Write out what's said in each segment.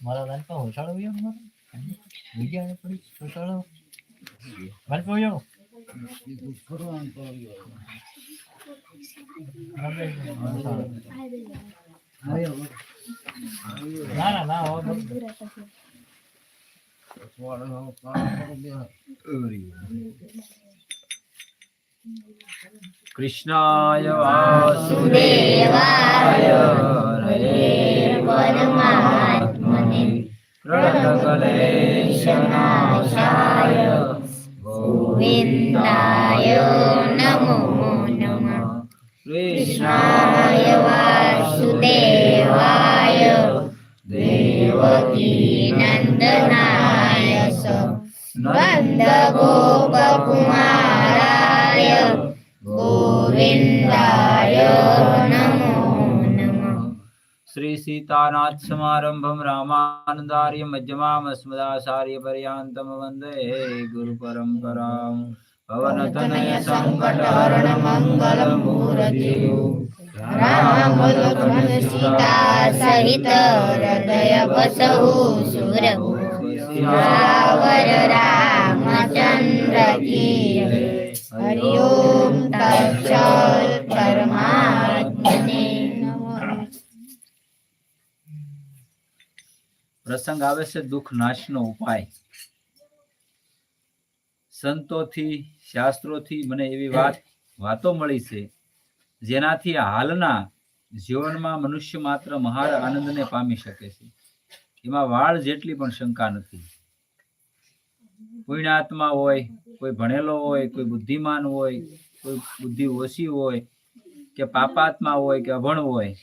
મારા લાલ પા હોશાળો વ્યો ને મારો વિજય પડી હોશાળો લાલ પા ના ના ના કૃષ્ણાય વાસુદેવાય. હરે પરમાત્મને revelation of science. namo namo. Krishnaya vasudevaya devaki nandanaya Shri સીતાનાથ સમારંભમ રામાનંદાર્ય મધ્યમામ અસ્મદાચાર્ય પર્યાંતમ વંદે ગુરુ પરંપરામ ભવનતનય સંકટ હરણ મંગલ મૂર્તિ રામ લક્ષ્મણ સીતા સહિત હૃદય બસહુ સુરભુ પ્રસંગ આવે છે દુઃખ નાશનો ઉપાય. સંતોથી, શાસ્ત્રોથી મને એવી વાત, વાતો મળી છે, જેનાથી હાલના જીવનમાં મનુષ્ય માત્ર મહાર આનંદને પામી શકે છે. એમાં વાળ જેટલી પણ શંકા નથી. પુણ્યાત્મા હોય, કોઈ ભણેલો હોય, કોઈ બુદ્ધિમાન હોય, કોઈ બુદ્ધિ ઓછી હોય, કે પાપાત્મા હોય, કે અભણ હોય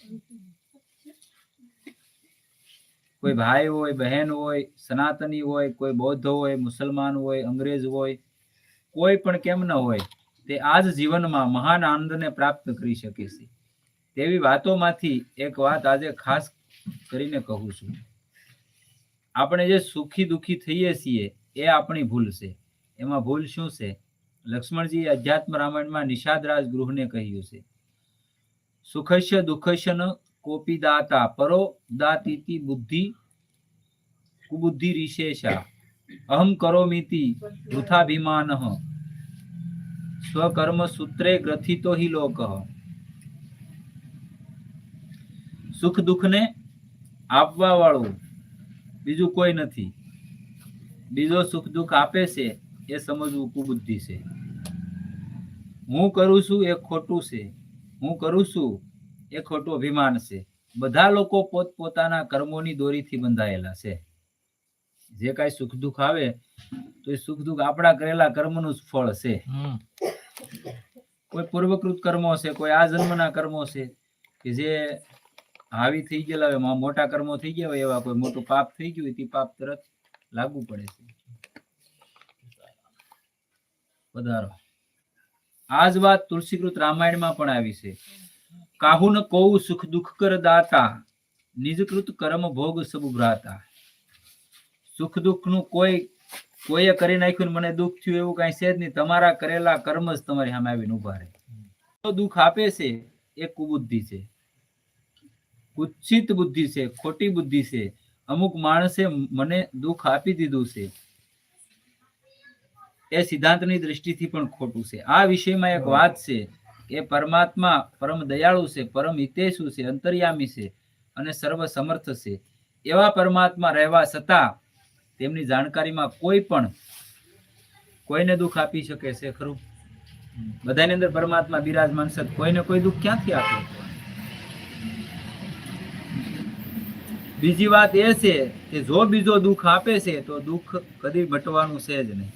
કોઈ ભાઈ હોય, બહેન હોય, સનાતની હોય, કોઈ બૌદ્ધ હોય, મુસલમાન હોય, અંગ્રેજ હોય, કોઈ પણ કેમ ન હોય, તે આ જ જીવનમાં મહાન આનંદને પ્રાપ્ત કરી શકે છે. તેવી વાતોમાંથી એક વાત આજે ખાસ કરીને કહું છું. આપણે જે સુખી દુઃખી થઈએ છીએ, એ આપણી ભૂલ છે. એમાં ભૂલ શું છે? લક્ષ્મણજી અધ્યાત્મ રામાયણમાં નિષાદરાજ ગૃહને કહ્યું છે. સુખસ્ય દુઃખસ્ય ન કોપી દાતા પરો દાતીતિ બુદ્ધિ કુબુદ્ધિ રિશેષા અહમ કરોમિતિ વૃથાભિમાન સ્વકર્મ સૂત્રે ગ્રથિતો હિ લોક સુખ દુઃખને આપવા વાળું બીજું કોઈ નથી। બીજો સુખ દુઃખ આપે છે, એ સમજવું કુબુદ્ધિ છે। હું કરું છું એ ખોટું છે। હું કરું છું એ ખોટું અભિમાન છે। બધા લોકો પોતપોતાના કર્મોની દોરીથી બંધાયેલા છે। જે કાંઈ સુખ દુઃખ આવે તો એ સુખ દુઃખ આપણા કરેલા કર્મનું જ ફળ છે. કોઈ પૂર્વકૃત કર્મો છે કોઈ આ જન્મના કર્મો છે કે જે હાવી થઈ ગયેલા હોય મોટા કર્મો થઈ ગયા હોય એવા કોઈ મોટું પાપ થઈ ગયું હોય તે પાપ તરત લાગુ પડે છે. વધારો. આ જ વાત તુલસીકૃત રામાયણમાં પણ આવી છે. કાહુ ન કૌ સુખ દુઃખ કર દાતા નિજકૃત કર્મ ભોગ સબુ ભ્રાતા. સુખ દુઃખનું કોઈ, કોઈએ કરી નાખ્યું મને દુઃખ થયું એવું કઈ છે જ નહીં. તમારા કરેલા કર્મ જ તમારી સામે આવીને ઊભા રહે. દુઃખ આપે છે, એ કુબુદ્ધિ છે. કુચ્છિત બુદ્ધિ છે, ખોટી બુદ્ધિ છે. અમુક માણસે મને દુઃખ આપી દીધું છે. એ સિદ્ધાંતની દ્રષ્ટિથી પણ ખોટું છે. આ વિષયમાં એક વાત છે કે પરમાત્મા પરમ દયાળુ છે, પરમ હિતેશુ છે, અંતર્યામી છે અને સર્વ સમર્થ છે. એવા પરમાત્મા રહેવા છતાં તેમની જાણકારીમાં કોઈ પણ કોઈને દુઃખ આપી શકે છે, ખરું? બધાની અંદર પરમાત્મા બિરાજમાન છે, કોઈને કોઈ દુઃખ ક્યાંથી આપે? બીજી વાત એ છે કે જો બીજો દુઃખ આપે છે, તો દુઃખ કદી મટવાનું છે જ નહીં.